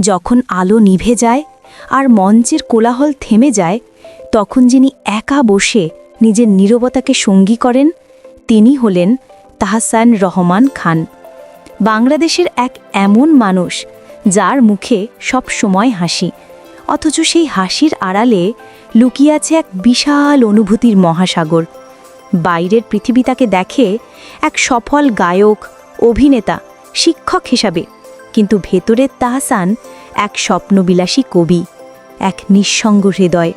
যখন আলো নিভে যায় আর মঞ্চের কোলাহল থেমে যায়, তখন যিনি একা বসে নিজের নীরবতাকে সঙ্গী করেন, তিনি হলেন তাহসান রহমান খান। বাংলাদেশের এক এমন মানুষ যার মুখে সব সময় হাসি, অথচ সেই হাসির আড়ালে লুকিয়ে আছে এক বিশাল অনুভূতির মহাসাগর। বাইরের পৃথিবী তাকে দেখে এক সফল গায়ক, অভিনেতা, শিক্ষক হিসাবে কিন্তু ভেতরের তাহসান এক স্বপ্নবিলাসী কবি, এক নিঃসঙ্গ হৃদয়।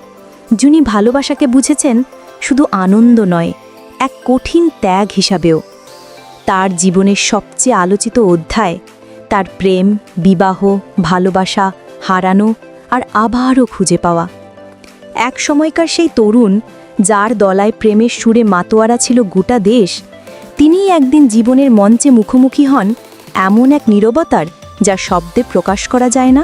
যিনি ভালোবাসাকে বুঝেছেন শুধু আনন্দ নয়, এক কঠিন ত্যাগ হিসাবেও। তার জীবনের সবচেয়ে আলোচিত অধ্যায় তার প্রেম, বিবাহ, ভালোবাসা, হারানো আর আবারও খুঁজে পাওয়া। এক সময়কার সেই তরুণ যার দলায় প্রেমের সুরে মাতোয়ারা ছিল গোটা দেশ, তিনিই একদিন জীবনের মঞ্চে মুখোমুখি হন এমন এক নীরবতার যা শব্দে প্রকাশ করা যায় না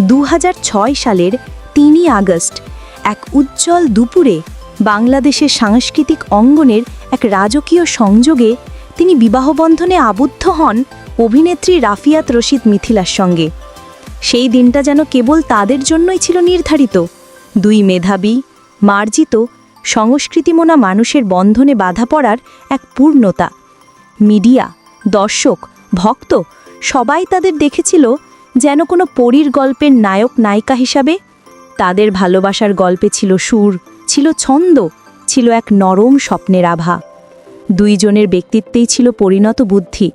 দু হাজার ছয় সালের তিনই আগস্ট এক উজ্জ্বল দুপুরে বাংলাদেশের সাংস্কৃতিক অঙ্গনের এক রাজকীয় সংযোগে তিনি বিবাহবন্ধনে আবদ্ধ হন অভিনেত্রী রাফিয়াত রশিদ মিথিলার সঙ্গে। সেই দিনটা যেন কেবল তাদের জন্যই ছিল নির্ধারিত। দুই মেধাবী, মার্জিত, সংস্কৃতিমোনা মানুষের বন্ধনে বাধা পড়ার এক পূর্ণতা। মিডিয়া, দর্শক, ভক্ত সবাই তাদের দেখেছিল যেন কোনো পরীর গল্পের নায়ক নায়িকা হিসাবে। তাদের ভালোবাসার গল্পে ছিল সুর, ছিল ছন্দ, ছিল এক নরম স্বপ্নের আভা। দুইজনের ব্যক্তিত্বেই ছিল পরিণত বুদ্ধি,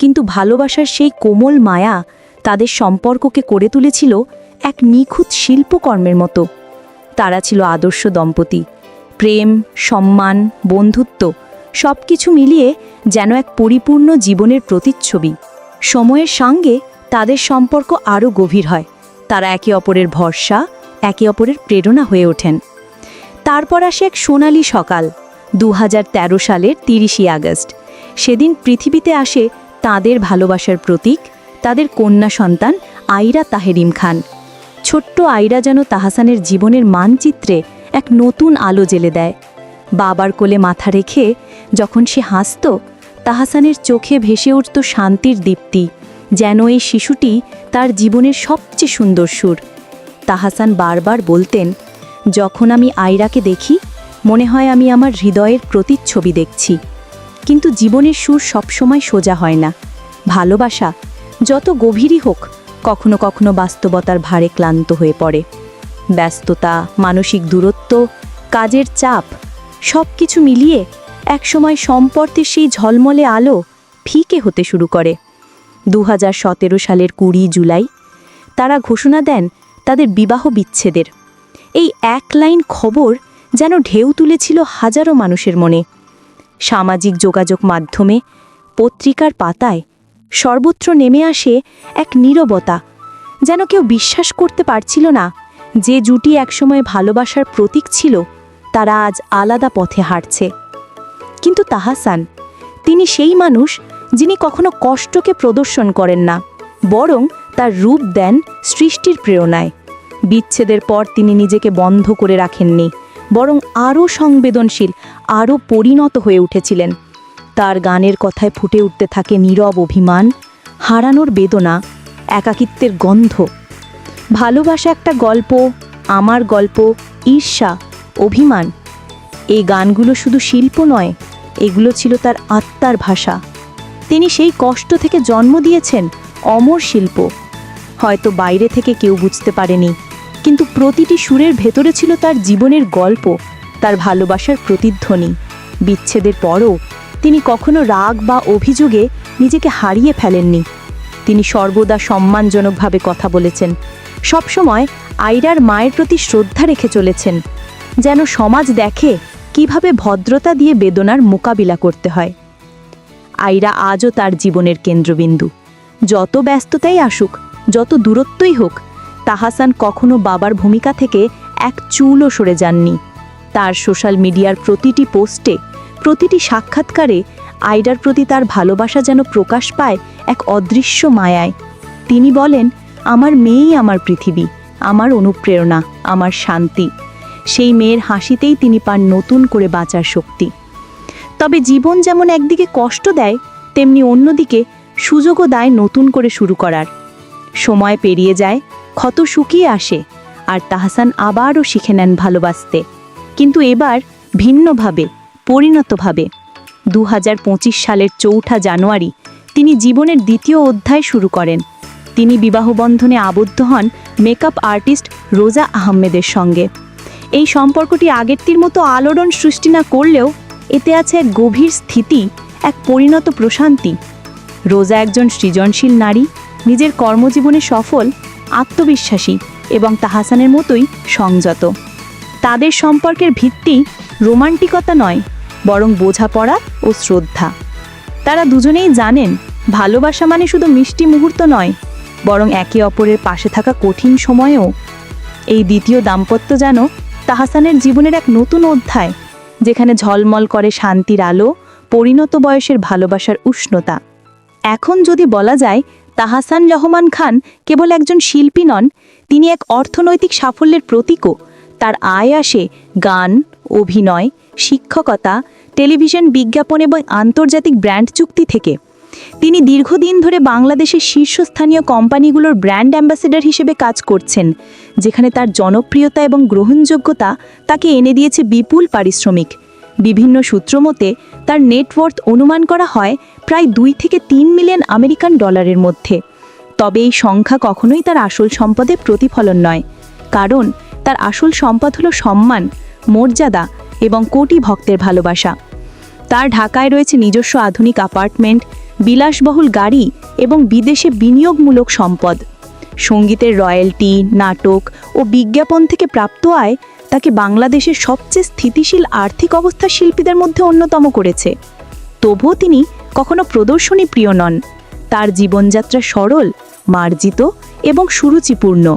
কিন্তু ভালোবাসার সেই কোমল মায়া তাদের সম্পর্ককে করে তুলেছিল এক নিখুঁত শিল্পকর্মের মতো। তারা ছিল আদর্শ দম্পতি, প্রেম, সম্মান, বন্ধুত্ব সব কিছু মিলিয়ে যেন এক পরিপূর্ণ জীবনের প্রতিচ্ছবি। সময়ের সঙ্গে তাদের সম্পর্ক আরও গভীর হয়। তারা একে অপরের ভরসা, একে অপরের প্রেরণা হয়ে ওঠেন। তারপর আসে এক সোনালি সকাল দু হাজার তেরো সালের তিরিশে আগস্ট। সেদিন পৃথিবীতে আসে তাদের ভালোবাসার প্রতীক, তাদের কন্যা সন্তান আইরা তাহেরিম খান। ছোট্ট আইরা যেন তাহাসানের জীবনের মানচিত্রে এক নতুন আলো জেলে দেয়। বাবার কোলে মাথা রেখে যখন সে হাসত তাহাসানের চোখে ভেসে উঠত শান্তির দীপ্তি, যেন এই শিশুটি তার জীবনের সবচেয়ে সুন্দর সুর। তাহাসান বারবার বলতেন, যখন আমি আয়রাকে দেখি, মনে হয় আমি আমার হৃদয়ের প্রতিচ্ছবি দেখছি। কিন্তু জীবনের সুর সবসময় সোজা হয় না। ভালোবাসা, যত গভীরই হোক, কখনো কখনো বাস্তবতার ভারে ক্লান্ত হয়ে পড়ে। ব্যস্ততা, মানসিক দূরত্ব, কাজের চাপ সব কিছু মিলিয়ে একসময় সম্পর্কের সেই ঝলমলে আলো ফিকে হতে শুরু করে। দু হাজার সতেরো সালের কুড়ি জুলাই, তারা ঘোষণা দেন তাদের বিবাহ বিচ্ছেদের। এই এক লাইন খবর যেন ঢেউ তুলেছিল হাজারো মানুষের মনে। সামাজিক যোগাযোগ মাধ্যমে, পত্রিকার পাতায় সর্বত্র নেমে আসে এক নীরবতা, যেন কেউ বিশ্বাস করতে পারছিল না যে জুটি একসময় ভালোবাসার প্রতীক ছিল, তারা আজ আলাদা পথে হাঁটছে। কিন্তু তাহাসান তিনি সেই মানুষ যিনি কখনো কষ্টকে প্রদর্শন করেন না, বরং তার রূপ দেন সৃষ্টির প্রেরণায়। বিচ্ছেদের পর তিনি নিজেকে বন্ধ করে রাখেননি, বরং আরও সংবেদনশীল, আরও পরিণত হয়ে উঠেছিলেন। তার গানের কথায় ফুটে উঠতে থাকে নীরব অভিমান, হারানোর বেদনা, একাকিত্বের গন্ধ। ভালোবাসা একটা গল্প, আমার গল্প, ঈর্ষা, অভিমান। এই গানগুলো শুধু শিল্প নয় এগুলো ছিল তার আত্মার ভাষা। তিনি সেই কষ্ট থেকে জন্ম দিয়েছেন অমর শিল্প। হয়তো বাইরে থেকে কেউ বুঝতে পারেনি, কিন্তু প্রতিটি সুরের ভেতরে ছিল তার জীবনের গল্প, তার ভালোবাসার প্রতিধ্বনি। বিচ্ছেদের পরও তিনি কখনো রাগ বা অভিযোগে নিজেকে হারিয়ে ফেলেননি। তিনি সর্বদা সম্মানজনকভাবে কথা বলেছেন। সবসময় আইরার মায়ের প্রতি শ্রদ্ধা রেখে চলেছেন। যেন সমাজ দেখে কীভাবে ভদ্রতা দিয়ে বেদনার মোকাবিলা করতে হয়। আইরা আজও তার জীবনের কেন্দ্রবিন্দু। যত ব্যস্ততাই আসুক, যত দূরত্বই হোক, তাহাসান কখনো বাবার ভূমিকা থেকে এক চুলও সরে যাননি। তার সোশ্যাল মিডিয়ার প্রতিটি পোস্টে, প্রতিটি সাক্ষাৎকারে আইডার প্রতি তার ভালোবাসা যেন প্রকাশ পায় এক অদৃশ্য মায়ায়। তিনি বলেন, আমার মেয়েই আমার পৃথিবী, আমার অনুপ্রেরণা, আমার শান্তি। সেই মেয়ের হাসিতেই তিনি পান নতুন করে বাঁচার শক্তি। তবে জীবন যেমন একদিকে কষ্ট দেয়, তেমনি অন্যদিকে সুযোগও দেয় নতুন করে শুরু করার। সময় পেরিয়ে যায়, ক্ষত শুকিয়ে আসে, আর তাহসান আবারও শিখে নেন ভালোবাসতে। কিন্তু এবার ভিন্নভাবে, পরিণতভাবে। দু হাজার পঁচিশ সালের চৌঠা জানুয়ারি তিনি জীবনের দ্বিতীয় অধ্যায় শুরু করেন। তিনি বিবাহবন্ধনে আবদ্ধ হন মেকআপ আর্টিস্ট রোজা আহমেদের সঙ্গে। এই সম্পর্কটি আগেরটির মতো আলোড়ন সৃষ্টি না করলেও এতে আছে এক গভীর স্থিতি, এক পরিণত প্রশান্তি। রোজা একজন সৃজনশীল নারী, নিজের কর্মজীবনে সফল, আত্মবিশ্বাসী এবং তাহাসানের মতোই সংযত। তাদের সম্পর্কের ভিত্তি রোমান্টিকতা নয়, বরং বোঝাপড়া ও শ্রদ্ধা। তারা দুজনেই জানেন, ভালোবাসা মানে শুধু মিষ্টি মুহূর্ত নয়, বরং একে অপরের পাশে থাকা কঠিন সময়েও। এই দ্বিতীয় দাম্পত্য যেন তাহাসানের জীবনের এক নতুন অধ্যায়, যেখানে ঝলমল করে শান্তির আলো, পরিণত বয়সের ভালোবাসার উষ্ণতা। এখন যদি বলা যায়, তাহাসান রহমান খান কেবল একজন শিল্পী নন, তিনি এক অর্থনৈতিক সাফল্যের প্রতীকও। তার আয় আসে গান, অভিনয়, শিক্ষকতা, টেলিভিশন বিজ্ঞাপন এবং আন্তর্জাতিক ব্র্যান্ড চুক্তি থেকে। তিনি দীর্ঘদিন ধরে বাংলাদেশের শীর্ষস্থানীয় কোম্পানিগুলোর ব্র্যান্ড অ্যাম্বাসেডর হিসেবে কাজ করছেন, যেখানে তার জনপ্রিয়তা এবং গ্রহণযোগ্যতা তাকে এনে দিয়েছে বিপুল পারিশ্রমিক। বিভিন্ন সূত্র মতে, তার নেটওয়ার্থ অনুমান করা হয় প্রায় দুই থেকে তিন মিলিয়ন আমেরিকান ডলারের মধ্যে। তবে এই সংখ্যা কখনোই তার আসল সম্পদের প্রতিফলন নয়, কারণ তার আসল সম্পদ হলো সম্মান, মর্যাদা এবং কোটি ভক্তের ভালোবাসা। তার ঢাকায় রয়েছে নিজস্ব আধুনিক অ্যাপার্টমেন্ট বিলাসবহুল গাড়ি এবং বিদেশে বিনিয়োগমূলক সম্পদ। সঙ্গীতের রয়্যালটি, নাটক ও বিজ্ঞাপন থেকে প্রাপ্ত আয় তাকে বাংলাদেশের সবচেয়ে স্থিতিশীল আর্থিক অবস্থা শিল্পীদের মধ্যে অন্যতম করেছে। তবুও তিনি কখনো প্রদর্শনী প্রিয় নন। তার জীবনযাত্রা সরল, মার্জিত এবং সুরুচিপূর্ণ।